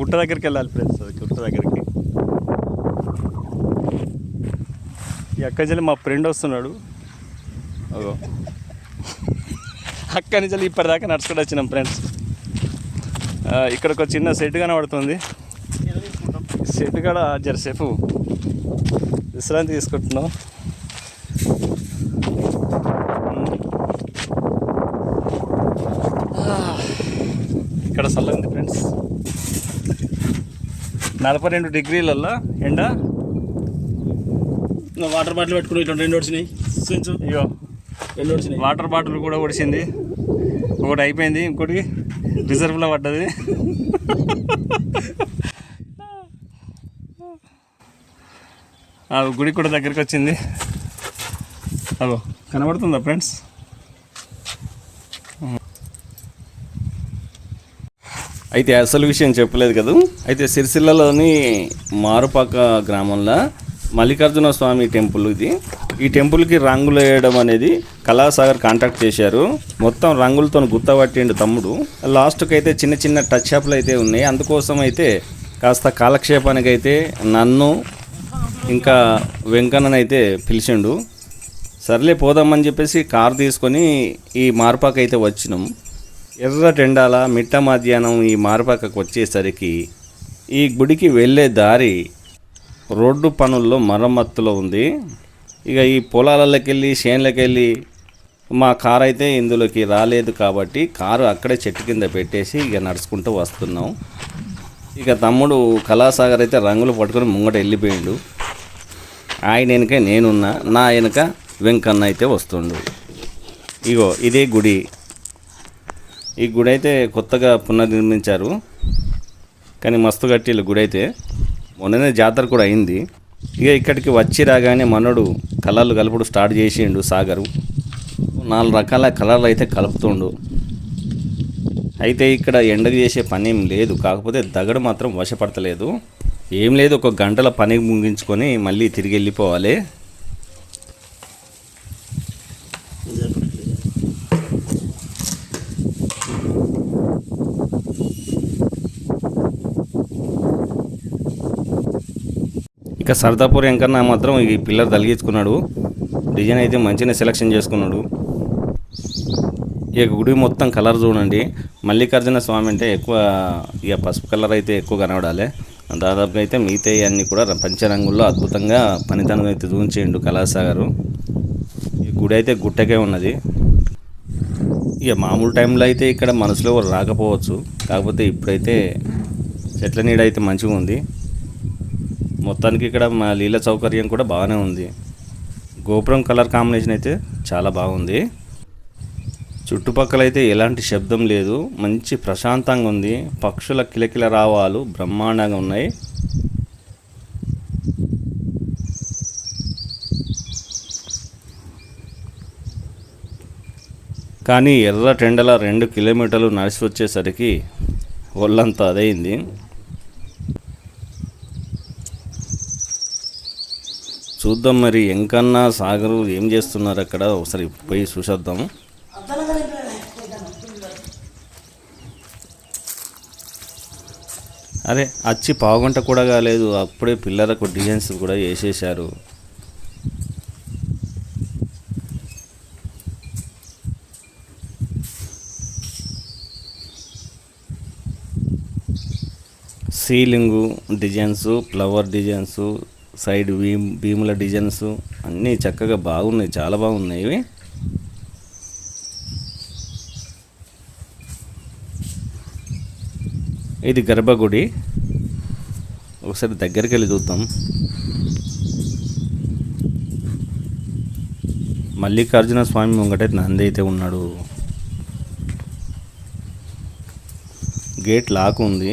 గుట్ట దగ్గరికి వెళ్ళాలి ఫ్రెండ్స్ అది గుట్ట దగ్గరికి. ఈ అక్కడి మా ఫ్రెండ్ వస్తున్నాడు. అగో. అక్కడి నుంచి ఇప్పటిదాకా నడుచుకుంటూ వచ్చినాం ఫ్రెండ్స్ ఇక్కడ ఒక చిన్న సెట్ కనబడుతుంది. సెట్ కాడ జరసేపు విశ్రాంతి తీసుకుంటున్నాం. ఇక్కడ చల్లగా ఉంది ఫ్రెండ్స్ నలభై రెండు డిగ్రీలల్లో ఎండ. వాటర్ బాటిల్ పెట్టుకుని ఇట్లా రెండు వచ్చినాయి సెన్స్ అయ్యో రెండు వచ్చినాయి వాటర్ బాటిల్ కూడా ఒడిసింది ఒకటి అయిపోయింది ఇంకోటి రిజర్వ్లో పడ్డది. ఆ గుడి కూడా దగ్గరికి వచ్చింది. అదో కనబడుతుందా ఫ్రెండ్స్? అయితే అసలు విషయం చెప్పలేదు కదా? అయితే సిరిసిల్లలోని మారుపాక గ్రామంలో మల్లికార్జున స్వామి టెంపుల్ ఇది. ఈ టెంపుల్కి రంగులు వేయడం అనేది కళాసాగర్ కాంటాక్ట్ చేశారు. మొత్తం రంగులతో గుర్తపట్టిండు తమ్ముడు. లాస్ట్కి అయితే చిన్న చిన్న టచ్ అప్లు అయితే ఉన్నాయి. అందుకోసం అయితే కాస్త కాలక్షేపానికి అయితే నన్ను ఇంకా వెంకన్ననైతే పిలిచిండు. సర్లే పోదామని చెప్పేసి కారు తీసుకొని ఈ మార్పాకైతే వచ్చినాం. ఎర్రటెండాల మిట్ట మధ్యాహ్నం ఈ మార్పాకకు వచ్చేసరికి ఈ గుడికి వెళ్ళే దారి రోడ్డు పనుల్లో మరమ్మత్తులో ఉంది. ఇక ఈ పొలాలలోకి వెళ్ళి చేనులకి వెళ్ళి మా కారు అయితే ఇందులోకి రాలేదు కాబట్టి కారు అక్కడే చెట్టు కింద పెట్టేసి ఇక నడుచుకుంటూ వస్తున్నాం. ఇక తమ్ముడు కళాసాగర్ అయితే రంగులు పట్టుకొని ముంగట వెళ్ళిపోయిండు. ఆయన వెనక నేనున్నా నా వెనక వెంకన్న అయితే వస్తుండు. ఇగో ఇదే గుడి. ఈ గుడి అయితే కొత్తగా పునర్నిర్మించారు. కానీ మస్తు కట్టిల్లు గుడి అయితే మొన్ననే జాతర కూడా అయింది. ఇక ఇక్కడికి వచ్చి రాగానే మనోడు కలర్లు కలుపుడు స్టార్ట్ చేసిండు సాగరు. నాలుగు రకాల కలర్లు అయితే కలుపుతుండు. అయితే ఇక్కడ ఎండ చేసే పని ఏం లేదు. కాకపోతే దగడు మాత్రం వశపడతలేదు. ఏం లేదు ఒక గంటల పని ముగించుకొని మళ్ళీ తిరిగి వెళ్ళిపోవాలి. ఇక సర్దాపూర్ ఎంకన్నా మాత్రం ఈ పిల్లర్ తలిగించుకున్నాడు డిజైన్ అయితే మంచిగా సెలెక్షన్ చేసుకున్నాడు. ఇక గుడి మొత్తం కలర్ చూడండి. మల్లికార్జున స్వామి అంటే ఎక్కువ ఇక పసుపు కలర్ అయితే ఎక్కువ కనబడాలి. దాదాపుగా అయితే మిగతా అన్నీ కూడా పంచరంగుల్లో అద్భుతంగా పనితనం అయితే చూపించేయండు కళాసాగరు. ఈ గుడి అయితే గుట్టకే ఉన్నది. ఇక మామూలు టైంలో అయితే ఇక్కడ మనసులో రాకపోవచ్చు. కాకపోతే ఇప్పుడైతే చెట్ల నీడ అయితే మంచిగా ఉంది. మొత్తానికి ఇక్కడ మా లీల సౌకర్యం కూడా బాగానే ఉంది. గోపురం కలర్ కాంబినేషన్ అయితే చాలా బాగుంది. చుట్టుపక్కల అయితే ఎలాంటి శబ్దం లేదు. మంచి ప్రశాంతంగా ఉంది. పక్షుల కిలకిల రావాలు బ్రహ్మాండంగా ఉన్నాయి. కానీ ఎర్ర టెండల రెండు కిలోమీటర్లు నడిచి వచ్చేసరికి ఒళ్ళంతా అదైంది చూద్దాం మరి ఎంకన్నా సాగరు ఏం చేస్తున్నారు అక్కడ? ఒకసారి పోయి చూసేద్దాం. అరే వచ్చి పావుగంట కూడా కాలేదు. అప్పుడే పిల్లలకు డిజైన్స్ కూడా వేసేసారు ceiling designs flower designs side Bheem భీముల designs అన్నీ చక్కగా బాగున్నాయి చాలా బాగున్నాయి ఇవి. ఇది గర్భగుడి. ఒకసారి దగ్గరికి వెళ్ళి చూద్దాం. మల్లికార్జున స్వామి ముంగట నంది అయితే ఉన్నాడు. గేట్ లాక్ ఉంది.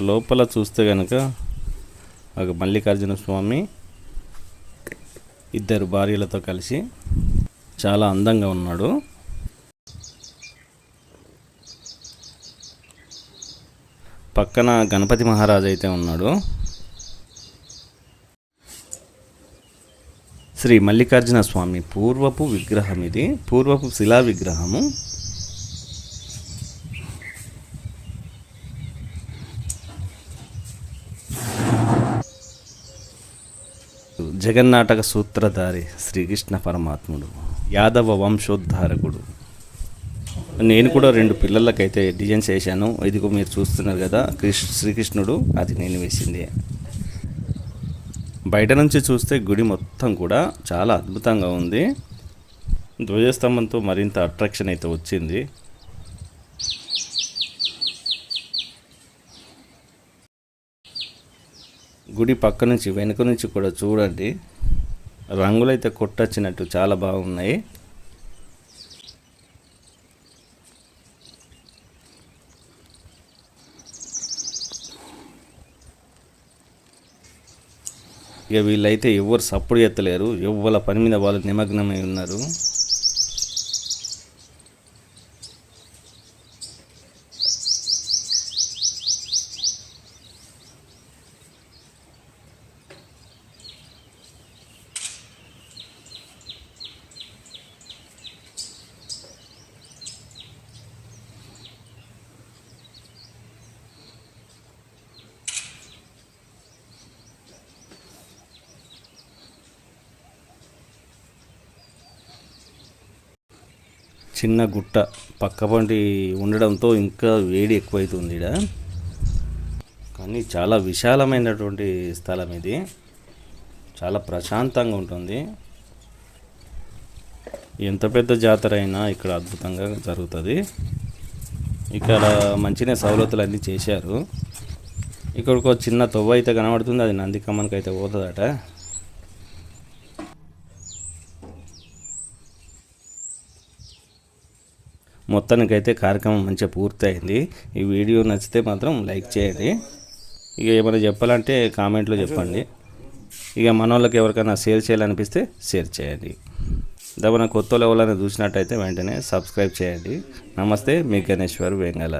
లోపల చూస్తే కనుక ఒక మల్లికార్జున స్వామి ఇద్దరు భార్యలతో కలిసి చాలా అందంగా ఉన్నాడు. పక్కన గణపతి మహారాజ్ అయితే ఉన్నాడు. శ్రీ మల్లికార్జున స్వామి పూర్వపు విగ్రహం ఇది. పూర్వపు శిలా విగ్రహము. జగన్నాటక సూత్రధారి శ్రీకృష్ణ పరమాత్ముడు యాదవ వంశోద్ధారకుడు. నేను కూడా రెండు పిల్లలకైతే డిజైన్స్ వేశాను ఇదిగో మీరు చూస్తున్నారు కదా క్రిష్ శ్రీకృష్ణుడు అది నేను వేసింది. బయట నుంచి చూస్తే గుడి మొత్తం కూడా చాలా అద్భుతంగా ఉంది. ధ్వజస్తంభంతో మరింత అట్రాక్షన్ అయితే వచ్చింది. గుడి పక్క నుంచి వెనుక నుంచి కూడా చూడండి. రంగులైతే కొట్టొచ్చినట్టు చాలా బాగున్నాయి. ఇక వీళ్ళైతే ఎవరు సప్పుడు ఎత్తలేరు. ఎవ్వల పని మీద వాళ్ళు నిమగ్నమై ఉన్నారు. చిన్న గుట్ట పక్కపంటి ఉండడంతో ఇంకా వేడి ఎక్కువైతుంది ఈడ. కానీ చాలా విశాలమైనటువంటి స్థలం ఇది. చాలా ప్రశాంతంగా ఉంటుంది. ఎంత పెద్ద జాతర అయినా ఇక్కడ అద్భుతంగా జరుగుతుంది. ఇక్కడ మంచిగా సవలతులు అన్నీ చేశారు. ఇక్కడ ఒక చిన్న తొవ్వ అయితే కనబడుతుంది. అది నందికమ్మనికి అయితే పోతుందట. మొత్తానికైతే కార్యక్రమం మంచిగా పూర్తయింది. ఈ వీడియో నచ్చితే మాత్రం లైక్ చేయండి. ఇక ఏమైనా చెప్పాలంటే కామెంట్లో చెప్పండి. ఇక మన వాళ్ళకి ఎవరికైనా షేర్ చేయాలనిపిస్తే షేర్ చేయండి. దబన కొత్త లెవెల్ని చూసినట్టయితే వెంటనే సబ్స్క్రైబ్ చేయండి. నమస్తే మీ గణేశ్వర్ వెంగళ.